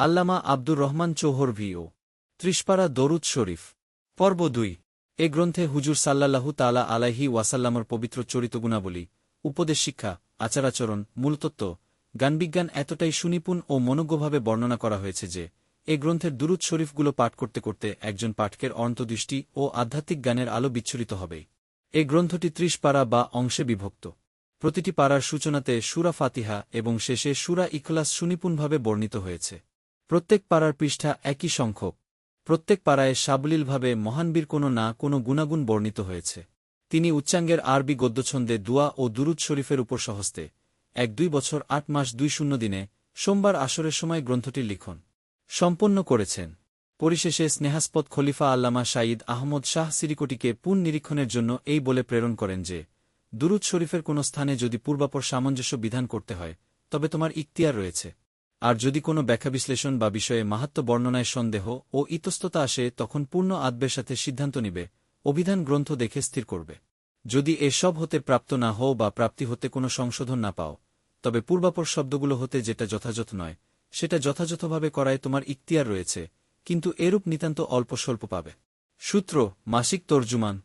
আল্লামা আব্দুর রহমান চৌহর ভিও। ত্রিশপাড়া দরুদ শরীফ। পর্ব দুই। এ গ্রন্থে হুজুর সাল্লাল্লাহু তালা আলাইহি ওয়াসাল্লামর পবিত্র চরিতগুণাবলী উপদেশ শিক্ষা, আচারাচরণ, মূলতত্ত্ব, জ্ঞানবিজ্ঞান এতটাই সুনিপুণ ও মনোজ্ঞভাবে বর্ণনা করা হয়েছে যে, এ গ্রন্থের দুরুদ শরীফগুলো পাঠ করতে করতে একজন পাঠকের অন্তদৃষ্টি ও আধ্যাত্মিক জ্ঞানের আলো বিচ্ছুরিত হবে। এ গ্রন্থটি ত্রিশ পাড়া বা অংশে বিভক্ত। প্রতিটি পাড়ার সূচনাতে সুরা ফাতিহা এবং শেষে সুরা ইখলাস সুনিপুণভাবে বর্ণিত হয়েছে। প্রত্যেক পাড়ার পৃষ্ঠা একই সংখ্যক। প্রত্যেক পাড়ায় সাবলীলভাবে মহানবীর কোনো না কোনো গুণাগুণ বর্ণিত হয়েছে। তিনি উচ্চাঙ্গের আরবি গদ্যছন্দে দুয়া ও দুরুদ শরীফের উপর সহস্তে এক দুই বছর আট মাস দুই শূন্য দিনে সোমবার আসরের সময় গ্রন্থটির লিখন। সম্পন্ন করেছেন। পরিশেষে স্নেহাস্পদ খলিফা আল্লামা সাঈদ আহমদ শাহ সিরিকোটিকে পুন নিরীক্ষণের জন্য এই বলে প্রেরণ করেন যে, দুরুদ শরীফের কোনো স্থানে যদি পূর্বাপর সামঞ্জস্য বিধান করতে হয়, তবে তোমার ইখতিয়ার রয়েছে। আর যদি কোনো ব্যাখ্যা বিশ্লেষণ বা বিষয়ে মাহাত্ম বর্ণনায় সন্দেহ ও ইতস্ততা আসে, তখন পূর্ণ আত্মের সাথে সিদ্ধান্ত নিবে, অভিধান গ্রন্থ দেখে স্থির করবে। যদি এসব হতে প্রাপ্ত না হও বা প্রাপ্তি হতে কোনো সংশোধন না পাও, তবে পূর্বাপর শব্দগুলো হতে যেটা যথাযথ নয়, সেটা যথাযথভাবে করায় তোমার ইক্তিয়ার রয়েছে, কিন্তু এরূপ নিতান্ত অল্প স্বল্প পাবে। সূত্র, মাসিক তর্জুমান